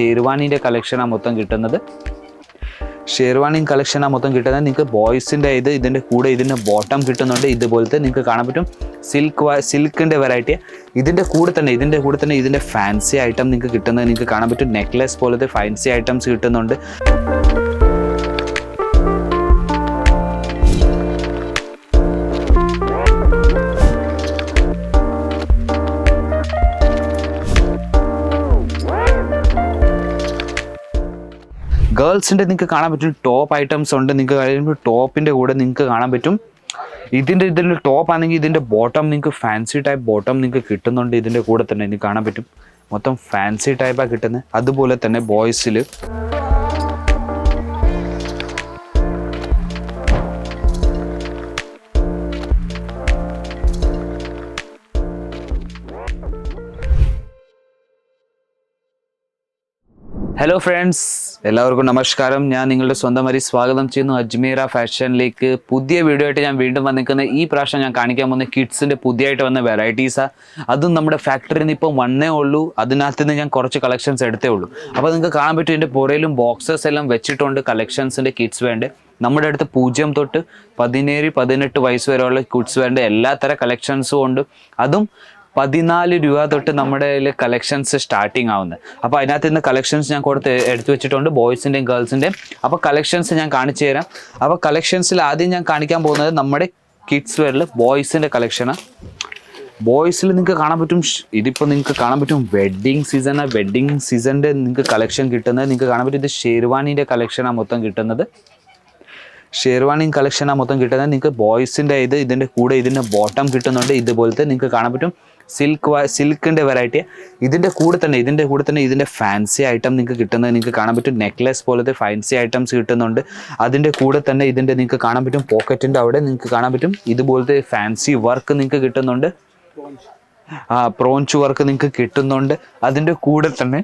ഷേർവാണിന്റെ കളക്ഷനാണ് മൊത്തം കിട്ടുന്നത്. ഷേർവാണി കളക്ഷനാണ് മൊത്തം കിട്ടുന്നത് നിങ്ങൾക്ക് ബോയ്സിന്റെ ഇത് ഇതിന്റെ കൂടെ ഇതിന്റെ ബോട്ടം കിട്ടുന്നുണ്ട്. ഇതുപോലത്തെ നിങ്ങൾക്ക് കാണാൻ പറ്റും. സിൽക്ക് സിൽക്കിന്റെ വെറൈറ്റി ഇതിന്റെ കൂടെ തന്നെ ഇതിന്റെ കൂടെ തന്നെ ഇതിന്റെ ഫാൻസി ഐറ്റം നിങ്ങൾക്ക് കിട്ടുന്നത് നിങ്ങൾക്ക് കാണാൻ പറ്റും. നെക്ലെസ് പോലത്തെ ഫാൻസി ഐറ്റംസ് കിട്ടുന്നുണ്ട്. ഗേൾസിന്റെ നിങ്ങൾക്ക് കാണാൻ പറ്റും ടോപ്പ് ഐറ്റംസ് ഉണ്ട്. നിങ്ങൾക്ക് കഴിയുമ്പോൾ ടോപ്പിന്റെ കൂടെ നിങ്ങൾക്ക് കാണാൻ പറ്റും. ഇതിന്റെ ഇതിന്റെ ടോപ്പ് ആണെങ്കിൽ ഇതിന്റെ ബോട്ടം നിങ്ങൾക്ക് ഫാൻസി ടൈപ്പ് ബോട്ടം നിങ്ങൾക്ക് കിട്ടുന്നുണ്ട്. ഇതിന്റെ കൂടെ തന്നെ നിങ്ങൾക്ക് കാണാൻ പറ്റും. മൊത്തം ഫാൻസി ടൈപ്പാണ് കിട്ടുന്നത് അതുപോലെ തന്നെ ബോയ്സിൽ ഹലോ ഫ്രണ്ട്സ് എല്ലാവർക്കും നമസ്കാരം. ഞാൻ നിങ്ങളുടെ സ്വന്തം വരി സ്വാഗതം ചെയ്യുന്നു. അജ്മീറ ഫാഷനിലേക്ക് പുതിയ വീഡിയോ ആയിട്ട് ഞാൻ വീണ്ടും വന്നിരിക്കുന്നത് ഈ പ്രാവശ്യം ഞാൻ കാണിക്കാൻ പോകുന്ന കിഡ്സിന്റെ പുതിയതായിട്ട് വന്ന വെറൈറ്റീസാണ് അതും നമ്മുടെ ഫാക്ടറിയിൽ നിന്ന് ഇപ്പം വന്നേ ഉള്ളൂ. അതിനകത്ത് നിന്ന് ഞാൻ കുറച്ച് കളക്ഷൻസ് എടുത്തേ ഉള്ളൂ. അപ്പോൾ നിങ്ങൾക്ക് കാണാൻ പറ്റും ഇതിന്റെ പുറയിലും ബോക്സസ് എല്ലാം വെച്ചിട്ടുണ്ട് കളക്ഷൻസിന്റെ കിഡ്സ് വേണ്ട. നമ്മുടെ അടുത്ത് പൂജ്യം തൊട്ട് പതിനേഴ് പതിനെട്ട് വയസ്സ് വരെയുള്ള കിഡ്സ് വേണ്ട. എല്ലാ തരം കളക്ഷൻസും ഉണ്ട്. അതും പതിനാല് രൂപ തൊട്ട് നമ്മുടെ കളക്ഷൻസ് സ്റ്റാർട്ടിങ് ആവുന്നത് അപ്പോൾ അതിനകത്ത് നിന്ന് കളക്ഷൻസ് ഞാൻ കൊടുത്ത് എടുത്തു വെച്ചിട്ടുണ്ട് ബോയ്സിന്റെയും ഗേൾസിന്റെയും അപ്പോൾ കളക്ഷൻസ് ഞാൻ കാണിച്ചു തരാം. അപ്പോൾ കളക്ഷൻസിൽ ആദ്യം ഞാൻ കാണിക്കാൻ പോകുന്നത് നമ്മുടെ കിഡ്സ് വെയറിൽ ബോയ്സിന്റെ കളക്ഷനാണ് ബോയ്സിൽ നിങ്ങൾക്ക് കാണാൻ പറ്റും ഇതിപ്പോൾ നിങ്ങൾക്ക് കാണാൻ പറ്റും വെഡ്ഡിങ് സീസണാണ് വെഡ്ഡിങ് സീസണിന്റെ നിങ്ങൾക്ക് കളക്ഷൻ കിട്ടുന്നത് നിങ്ങൾക്ക് കാണാൻ പറ്റും ഇത് ഷേർവാണിന്റെ കളക്ഷനാണ് മൊത്തം കിട്ടുന്നത്. ഷെർവാണി കളക്ഷനാണ് മൊത്തം കിട്ടുന്നത് നിങ്ങൾക്ക് ബോയ്സിന്റെ ഇത് ഇതിന്റെ കൂടെ ഇതിന്റെ ബോട്ടം കിട്ടുന്നുണ്ട്. ഇതുപോലത്തെ നിങ്ങൾക്ക് കാണാൻ പറ്റും. സിൽക്ക് സിൽക്കിന്റെ വെറൈറ്റി ഇതിന്റെ കൂടെ തന്നെ ഇതിന്റെ കൂടെ തന്നെ ഇതിന്റെ ഫാൻസി ഐറ്റം നിങ്ങൾക്ക് കിട്ടുന്നത് നിങ്ങൾക്ക് കാണാൻ പറ്റും. നെക്ലെസ് പോലത്തെ ഫാൻസി ഐറ്റംസ് കിട്ടുന്നുണ്ട്. അതിന്റെ കൂടെ തന്നെ ഇതിന്റെ നിങ്ങൾക്ക് കാണാൻ പറ്റും. പോക്കറ്റിന്റെ അവിടെ നിങ്ങൾക്ക് കാണാൻ പറ്റും. ഇതുപോലത്തെ ഫാൻസി വർക്ക് നിങ്ങൾക്ക് കിട്ടുന്നുണ്ട്. ആ പ്രോൺച്ച് വർക്ക് നിങ്ങൾക്ക് കിട്ടുന്നുണ്ട്. അതിന്റെ കൂടെ തന്നെ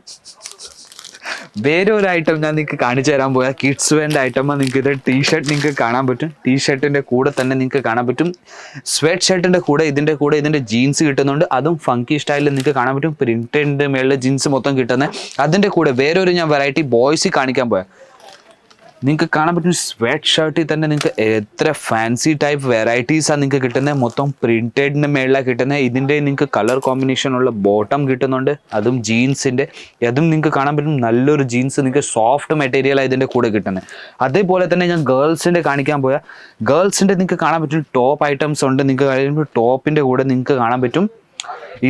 വേറെ ഒരു ഐറ്റം ഞാൻ നിങ്ങൾക്ക് കാണിച്ചു തരാൻ പോയാൽ കിഡ്സ് വേണ്ട ഐറ്റം നിങ്ങൾക്ക് ഇത് ടീഷർട്ട് നിങ്ങൾക്ക് കാണാൻ പറ്റും. ടീ ഷർട്ടിന്റെ കൂടെ തന്നെ നിങ്ങൾക്ക് കാണാൻ പറ്റും. സ്വെറ്റ് ഷർട്ടിന്റെ കൂടെ ഇതിന്റെ കൂടെ ഇതിന്റെ ജീൻസ് കിട്ടുന്നുണ്ട്. അതും ഫങ്കി സ്റ്റൈലിൽ നിങ്ങൾക്ക് കാണാൻ പറ്റും. പ്രിന്റിന്റെ മേളിൽ ജീൻസ് മൊത്തം കിട്ടുന്നത് അതിന്റെ കൂടെ വേറെ ഒരു ഞാൻ വെറൈറ്റി ബോയ്സ് കാണിക്കാൻ പോയാൽ നിങ്ങൾക്ക് കാണാൻ പറ്റും സ്വെറ്റ് ഷർട്ടിൽ തന്നെ നിങ്ങൾക്ക് എത്ര ഫാൻസി ടൈപ്പ് വെറൈറ്റീസാണ് നിങ്ങൾക്ക് കിട്ടുന്നത് മൊത്തം പ്രിന്റഡിന്റെ മേളിലാണ് കിട്ടുന്നത് ഇതിന്റെ നിങ്ങൾക്ക് കളർ കോമ്പിനേഷൻ ഉള്ള ബോട്ടം കിട്ടുന്നുണ്ട്. അതും ജീൻസിന്റെ അതും നിങ്ങൾക്ക് കാണാൻ പറ്റും നല്ലൊരു ജീൻസ് നിങ്ങൾക്ക് സോഫ്റ്റ് മെറ്റീരിയൽ ഇതിന്റെ കൂടെ കിട്ടുന്നത് അതേപോലെ തന്നെ ഞാൻ ഗേൾസിന്റെ കാണിക്കാൻ പോയാൽ ഗേൾസിന്റെ നിങ്ങൾക്ക് കാണാൻ പറ്റും ടോപ്പ് ഐറ്റംസ് ഉണ്ട്. നിങ്ങൾക്ക് കഴിയുമ്പോൾ ടോപ്പിന്റെ കൂടെ നിങ്ങൾക്ക് കാണാൻ പറ്റും.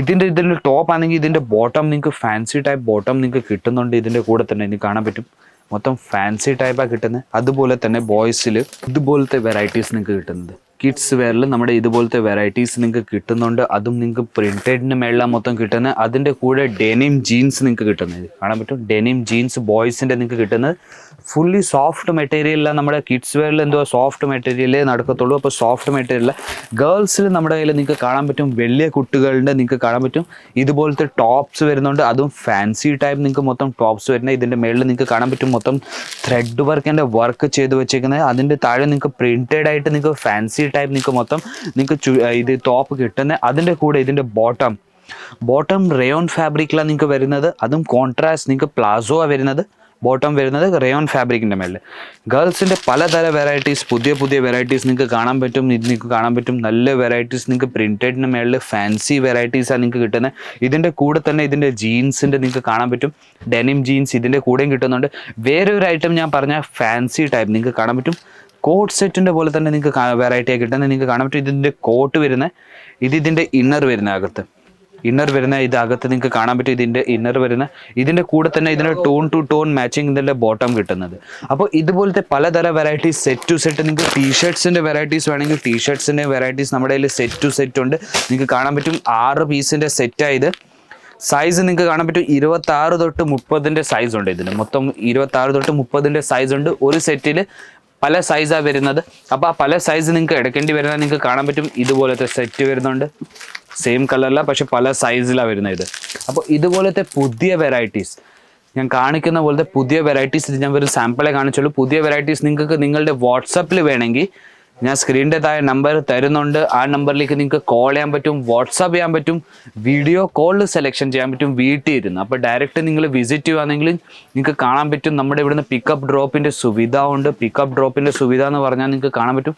ഇതിന്റെ ഇതിന്റെ ടോപ്പ് ആണെങ്കിൽ ഇതിന്റെ ബോട്ടം നിങ്ങൾക്ക് ഫാൻസി ടൈപ്പ് ബോട്ടം നിങ്ങൾക്ക് കിട്ടുന്നുണ്ട്. ഇതിന്റെ കൂടെ തന്നെ നിങ്ങൾക്ക് കാണാൻ പറ്റും. മൊത്തം ഫാൻസി ടൈപ്പാണ് കിട്ടുന്നത് അതുപോലെ തന്നെ ബോയ്സിൽ ഇതുപോലത്തെ വെറൈറ്റീസ് നിങ്ങൾക്ക് കിട്ടുന്നത്. കിഡ്സ് വെയറിൽ നമ്മുടെ ഇതുപോലത്തെ വെറൈറ്റീസ് നിങ്ങൾക്ക് കിട്ടുന്നുണ്ട്. അതും നിങ്ങൾക്ക് പ്രിന്റഡിന് മേളിലാണ് മൊത്തം കിട്ടുന്നത്. അതിന്റെ കൂടെ ഡെനിം ജീൻസ് നിങ്ങൾക്ക് കിട്ടുന്നത്. കാണാൻ പറ്റും? ഡെനിം ജീൻസ് ബോയ്സിന്റെ നിങ്ങൾക്ക് കിട്ടുന്നത്. ഫുള്ളി സോഫ്റ്റ് മെറ്റീരിയലിലാണ് നമ്മുടെ കിഡ്സ് വെയറിൽ എന്തോ സോഫ്റ്റ് മെറ്റീരിയലേ നടക്കത്തുള്ളൂ. അപ്പോൾ സോഫ്റ്റ് മെറ്റീരിയൽ ഗേൾസിൽ നമ്മുടെ കയ്യിൽ നിങ്ങൾക്ക് കാണാൻ പറ്റും. വലിയ കുട്ടികളുടെ നിങ്ങൾക്ക് കാണാൻ പറ്റും. ഇതുപോലത്തെ ടോപ്സ് വരുന്നുണ്ട്. അതും ഫാൻസി ടൈപ്പ് നിങ്ങൾക്ക് മൊത്തം ടോപ്സ് വരുന്നത് ഇതിന്റെ മേളിൽ നിങ്ങൾക്ക് കാണാൻ പറ്റും. മൊത്തം ത്രെഡ് വർക്കിന്റെ വർക്ക് ചെയ്ത് വെച്ചേക്കുന്നത്. അതിന്റെ താഴെ നിങ്ങൾക്ക് പ്രിന്റഡ് ആയിട്ട് നിങ്ങൾക്ക് ഫാൻസി ടൈപ്പ് നിങ്ങൾക്ക് മൊത്തം നിങ്ങൾക്ക് ഇത് ടോപ്പ് കിട്ടുന്ന അതിന്റെ കൂടെ ഇതിന്റെ ബോട്ടം ബോട്ടം റയോൺ ഫാബ്രിക്കിലാണ് നിങ്ങൾക്ക് വരുന്നത് അതും കോൺട്രാസ്റ്റ് നിങ്ങൾക്ക് പ്ലാസോ വരുന്നത് ബോട്ടം വരുന്നത് റയോൺ ഫാബ്രിക്കിന്റെ മേളിൽ ഗേൾസിന്റെ പലതര വെറൈറ്റീസ് പുതിയ പുതിയ വെറൈറ്റീസ് നിങ്ങൾക്ക് കാണാൻ പറ്റും ഇത് നിങ്ങൾക്ക് കാണാൻ പറ്റും. നല്ല വെറൈറ്റീസ് നിങ്ങൾക്ക് പ്രിന്റഡിന് മേളിൽ ഫാൻസി വെറൈറ്റീസാണ് നിങ്ങൾക്ക് കിട്ടുന്നത് ഇതിന്റെ കൂടെ തന്നെ ഇതിന്റെ ജീൻസിന്റെ നിങ്ങൾക്ക് കാണാൻ പറ്റും. ഡെനിം ജീൻസ് ഇതിന്റെ കൂടെയും കിട്ടുന്നുണ്ട്. വേറെ ഒരു ഐറ്റം ഞാൻ പറഞ്ഞ ഫാൻസി ടൈപ്പ് നിങ്ങൾക്ക് കാണാൻ പറ്റും. കോട്ട് സെറ്റിന്റെ പോലെ തന്നെ നിങ്ങൾക്ക് വെറൈറ്റി ആയി കിട്ടുന്നത് നിങ്ങൾക്ക് കാണാൻ പറ്റും. ഇതിന്റെ കോട്ട് വരുന്ന ഇത് ഇതിന്റെ ഇന്നർ വരുന്ന അകത്ത്. ഇന്നർ വരുന്ന ഇത് അകത്ത് നിങ്ങൾക്ക് കാണാൻ പറ്റും. ഇതിന്റെ ഇന്നർ വരുന്ന ഇതിന്റെ കൂടെ തന്നെ ഇതിന്റെ ടോൺ ടു ടോൺ മാച്ചിങ് ഇതിന്റെ ബോട്ടം കിട്ടുന്നത്. അപ്പോൾ ഇതുപോലത്തെ പലതര വെറൈറ്റീസ് സെറ്റ് ടു സെറ്റ് നിങ്ങൾക്ക് ടീ ഷർട്ട്സിന്റെ വെറൈറ്റീസ് വേണമെങ്കിൽ ടീ ഷർട്ട്സിന്റെ വെറൈറ്റീസ് നമ്മുടെ കയ്യിൽ സെറ്റ് ടു സെറ്റ് ഉണ്ട്. നിങ്ങൾക്ക് കാണാൻ പറ്റും ആറ് പീസിന്റെ സെറ്റായത് സൈസ് നിങ്ങൾക്ക് കാണാൻ പറ്റും ഇരുപത്തി ആറ് തൊട്ട് മുപ്പതിന്റെ സൈസ് ഉണ്ട് ഇതിന്. മൊത്തം ഇരുപത്തി ആറ് തൊട്ട് മുപ്പതിന്റെ സൈസ് ഉണ്ട്. ഒരു സെറ്റിൽ പല സൈസാ വരുന്നത്. അപ്പോൾ ആ പല സൈസ് നിങ്ങൾക്ക് എടുക്കേണ്ടി വരുന്നത് നിങ്ങൾക്ക് കാണാൻ പറ്റും. ഇതുപോലത്തെ സെറ്റ് വരുന്നുണ്ട്. സെയിം കളറല്ല പക്ഷെ പല സൈസിലാണ് വരുന്നത് ഇത്. അപ്പോൾ ഇതുപോലത്തെ പുതിയ വെറൈറ്റീസ് ഞാൻ കാണിക്കുന്ന പോലത്തെ പുതിയ വെറൈറ്റീസ് ഞാൻ ഒരു സാമ്പിളെ കാണിച്ചുള്ളൂ. പുതിയ വെറൈറ്റീസ് നിങ്ങൾക്ക് നിങ്ങളുടെ വാട്സപ്പിൽ വേണമെങ്കിൽ ഞാൻ സ്ക്രീനിന്റെ താഴെ നമ്പർ തരുന്നുണ്ട്. ആ നമ്പറിലേക്ക് നിങ്ങൾക്ക് കോൾ ചെയ്യാൻ പറ്റും വാട്സാപ്പ് ചെയ്യാൻ പറ്റും വീഡിയോ കോൾ സെലക്ഷൻ ചെയ്യാൻ പറ്റും വീട്ടിൽ ഇരുന്ന്. അപ്പോൾ ഡയറക്റ്റ് നിങ്ങൾ വിസിറ്റ് ചെയ്യുകയാണെങ്കിൽ നിങ്ങൾക്ക് കാണാൻ പറ്റും നമ്മുടെ ഇവിടുന്ന് പിക്കപ്പ് ഡ്രോപ്പിന്റെ സുവിധ ഉണ്ട്. പിക്കപ്പ് ഡ്രോപ്പിന്റെ സുവിധ എന്ന് പറഞ്ഞാൽ നിങ്ങൾക്ക് കാണാൻ പറ്റും.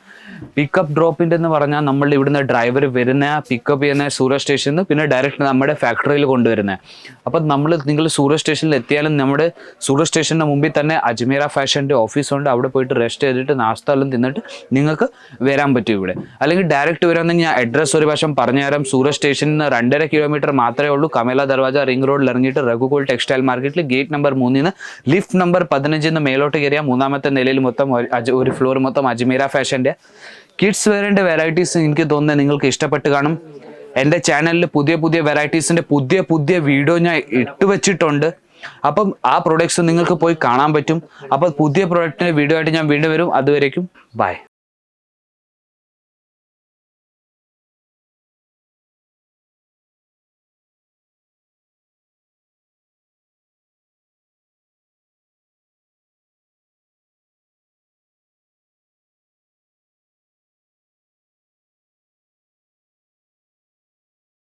പിക്കപ്പ് ഡ്രോപ്പിന്റെ എന്ന് പറഞ്ഞാൽ നമ്മൾ ഇവിടുന്ന് ഡ്രൈവർ വരുന്ന പിക്കപ്പ് ചെയ്യുന്ന സൂര്യ സ്റ്റേഷനിൽ നിന്ന് പിന്നെ ഡയറക്റ്റ് നമ്മുടെ ഫാക്ടറിയിൽ കൊണ്ടുവരുന്നത് അപ്പം നമ്മൾ നിങ്ങൾ സൂര്യ സ്റ്റേഷനിൽ എത്തിയാലും നമ്മുടെ സൂര്യ സ്റ്റേഷന്റെ മുമ്പിൽ തന്നെ അജ്മീറ ഫാഷന്റെ ഓഫീസുണ്ട് അവിടെ പോയിട്ട് റെസ്റ്റ് ചെയ്തിട്ട് നാസ്ത എല്ലാം തിന്നിട്ട് നിങ്ങൾക്ക് വരാൻ പറ്റും ഇവിടെ. അല്ലെങ്കിൽ ഡയറക്റ്റ് വരാൻ ഞാൻ അഡ്രസ്സ് ഒരു വശം പറഞ്ഞുതരാം സൂറത്ത് സ്റ്റേഷനിൽ നിന്ന് രണ്ടര കിലോമീറ്റർ മാത്രമേ ഉള്ളൂ. കമേല ദർവാജ റിംഗ് റോഡിൽ ഇറങ്ങിയിട്ട് രഘുകുൾ ടെക്സ്റ്റൈൽ മാർക്കറ്റിൽ ഗേറ്റ് നമ്പർ മൂന്നിൽ നിന്ന് ലിഫ്റ്റ് നമ്പർ പതിനഞ്ചിൽ നിന്ന് മേലോട്ട് കയറിയാൽ മൂന്നാമത്തെ നിലയിൽ മൊത്തം ഒരു ഫ്ലോർ മൊത്തം അജ്മീര ഫാഷന്റെ കിഡ്സ് വെയറിന്റെ വെറൈറ്റീസ് എനിക്ക് തോന്നുന്നത് നിങ്ങൾക്ക് ഇഷ്ടപ്പെട്ട് കാണും. എന്റെ ചാനലിൽ പുതിയ പുതിയ വെറൈറ്റീസിന്റെ പുതിയ പുതിയ വീഡിയോ ഞാൻ ഇട്ട് വെച്ചിട്ടുണ്ട്. അപ്പം ആ പ്രൊഡക്ട്സ് നിങ്ങൾക്ക് പോയി കാണാൻ പറ്റും. അപ്പം പുതിയ പ്രൊഡക്റ്റിന്റെ വീഡിയോ ആയിട്ട് ഞാൻ വീണ്ടും വരും. അതുവരേക്കും ബൈ